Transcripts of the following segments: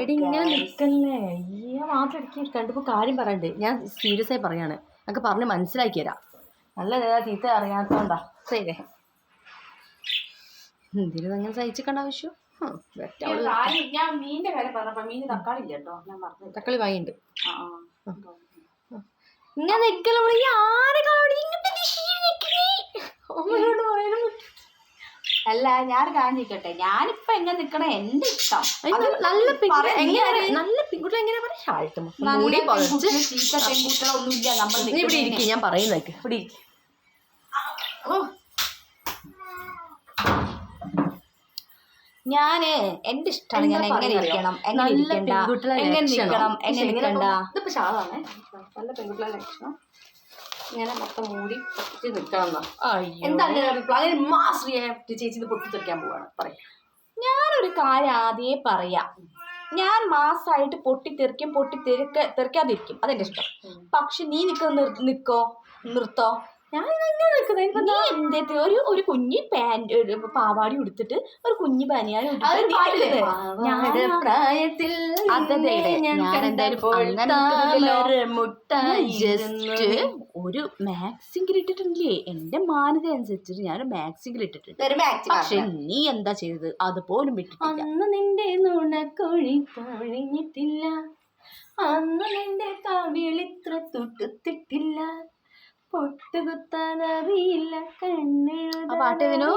എടി ഇങ്ങനെ നിൽക്കല്ലേ ഈ മാത്രം എനിക്ക് കണ്ടപ്പോൾ കാര്യം പറയണ്ടേ. ഞാൻ സീരിയസ് ആയി പറയാണ്. നമുക്ക് പറഞ്ഞ് മനസ്സിലാക്കി തരാം. നല്ല ഏതാ ചീത്ത അറിയാത്തോണ്ടാ. ശരി. എന്തിനും അങ്ങനെ സഹിച്ചിക്കേണ്ട ആവശ്യം ഞാൻ മീനിന്റെ കാര്യം പറഞ്ഞപ്പോ മീന് തക്കാളി ഇല്ല കേട്ടോ ഞാൻ പറഞ്ഞു തക്കാളി വാങ്ങിണ്ട്. ഇങ്ങനെ നിൽക്കല ഈ ആരെ അല്ല ഞാൻ കാണിക്കട്ടെ ഞാനിപ്പോ എങ്ങനെ നിക്കണ? എന്റെ ഇഷ്ടം. നല്ല? നല്ല പെൺകുട്ടികൾ എങ്ങനെ പറയാം? ഷാൾട്ട് മൂടി പൊളിച്ച് പെൺകുട്ടികൾ, ചീത്ത പെൺകുട്ടികളൊന്നുമില്ല. നമ്മൾ നീ ഇവിടെ ഇരിക്കും ഞാൻ പറയുന്നേക്ക് ഇവിടെ ഇരിക്കും. ഞാൻ എന്റെ ഇഷ്ടമാണ് ഞാൻ എങ്ങനെ? ഇരിക്കണം? എങ്ങനെ ഇരിക്കണ്ട? എങ്ങനെ. നിൽക്കണം എങ്ങനെ നിൽക്കണ്ട ഇതിപ്പോ ഷാളാണേ നല്ല പെൺകുട്ടികളുടെ ലക്ഷണം. ഇങ്ങനെ മൊത്തം മൂടി പൊട്ടിച്ച് നിൽക്കണം എന്താണ് അങ്ങനെ മാസ് ചേച്ചി ഇത് പൊട്ടിത്തെറിക്കാൻ പോവാണ്. പറയാം. ഞാനൊരു കാര്യം ആദ്യമേ പറയാം. ഞാൻ മാസമായിട്ട് പൊട്ടിത്തെറിക്കും പൊട്ടിത്തെറിക്ക തെറിക്കാതിരിക്കും. അതെന്റെ ഇഷ്ടം. പക്ഷെ നീ നിൽക്കുന്ന നിക്കോ? നിർത്തോ? ഞാൻ ഒരു ഒരു കുഞ്ഞി പാന്റ് പാവാടി ഉടുത്തിട്ട് ഒരു കുഞ്ഞി ബനിയാൻ പ്രായത്തിൽ ഒരു മാക്സിംഗിൽ ഇട്ടിട്ടില്ലേ? എന്റെ മാനത അനുസരിച്ചിട്ട് ഞാൻ മാക്സിംഗിൽ ഇട്ടിട്ടുണ്ട് പക്ഷെ നീ എന്താ ചെയ്തത്? അതുപോലും വിട്ടിട്ടില്ല അന്ന് നിന്റെ നുണക്കൊഴി പൊഴിഞ്ഞിട്ടില്ല. അന്ന് നിന്റെ കവിളിത്ര തൊട്ടുത്തിട്ടില്ല പൊട്ടുകുത്താൻ അറിയില്ല ആ പാട്ട് ഏതിനു?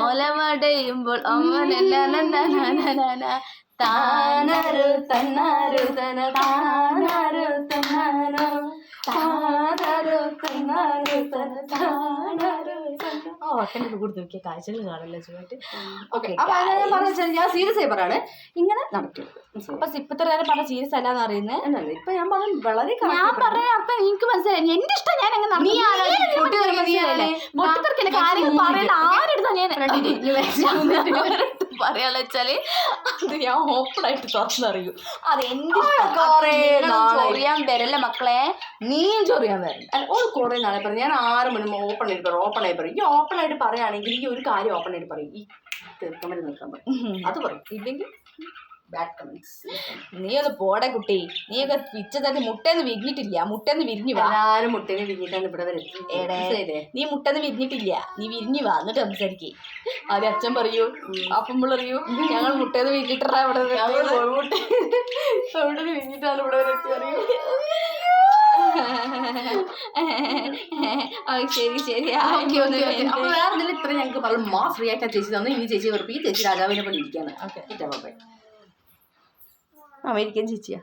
ഓലമടയുമ്പോൾ താനരു തന്നാരു തന താനരു തന്നാനോ. താനരു തന്നാരു തന താനരു. ഒട്ടന്റെ കൂടെ നോക്കിയ കാഴ്ചകൾ കാണല്ലോ ചുവട്ട് ഓക്കെ അപ്പൊ അത് ഞാൻ പറഞ്ഞ ഞാൻ സീരിയസ് ആയി പറയാണ്. ഇങ്ങനെ നടക്കും. അപ്പൊ നേരം പറഞ്ഞ സീരിയസ് അല്ലാന്ന് അറിയുന്നത് ഇപ്പൊ ഞാൻ പറഞ്ഞു വളരെ ഞാൻ പറഞ്ഞ അർത്ഥം എനിക്ക് മനസ്സിലായി എന്റെ ഇഷ്ടം ഞാൻ എങ്ങനെ കാര്യങ്ങൾ. പറയേണ്ട ആരെടുത്താ ഞാൻ. പറയാന്ന് വെച്ചാൽ അത് ഞാൻ ഓപ്പൺ ആയിട്ട് തുറന്നറിയൂ അത്. ചൊറിയാൻ വരല്ല മക്കളെ. നീ ചൊറിയാൻ വരല്ല. ഓൾ കുറെ നാളെ പറഞ്ഞു. ഞാൻ ആറ് മണി ഓപ്പൺ ആയിട്ട് പറയും ഓപ്പൺ ആയി പറയും. ഈ ഓപ്പൺ ആയിട്ട് പറയുകയാണെങ്കിൽ ഈ ഒരു കാര്യം ഓപ്പൺ ആയിട്ട് പറയും. ഈ തീർക്കാൻ നിൽക്കാൻ പറയും. അത് പറയും. ഇല്ലെങ്കിൽ ബാഡ് കമന്റ്സ് നീ ഒന്ന് പോടെ കുട്ടി. നീ ഒക്കെ പിച്ചതന്നെ മുട്ടേന്ന് വിരിഞ്ഞിട്ടില്ല. മുട്ടേന്ന് വിരിഞ്ഞു വാ. എല്ലാരും മുട്ടേനെ വിരിഞ്ഞിട്ടാണ് ഇവിടെ വരെ എടേ. മനസ്സിലായില്ലേ? നീ മുട്ടെന്ന് വിരിഞ്ഞിട്ടില്ല. നീ വിരിഞ്ഞു വാ. എന്നിട്ട് സംസാരിക്കേ. ആദ്യം അച്ഛൻ പറയൂ അപ്പം പറയൂ ഞങ്ങൾ മുട്ടേന്ന് വിരിഞ്ഞിട്ടാ ഇവിടെ അവിടെ വിരിഞ്ഞിട്ടാണ് ഇവിടെ വരെ അറിയോ ശരി ശരി. അപ്പൊ വേറെ ഇത്ര ഞങ്ങൾക്ക് പറഞ്ഞു മാസ് റിയാക്ട് ചേച്ചി തന്നു. ഇനി ചേച്ചി വെറുപ്പ് ഈ ചേച്ചി രാജാവിനെ പോലെ ഇരിക്കാണ് ഓക്കെ. അമേരിക്കൻ ചേച്ചിയാ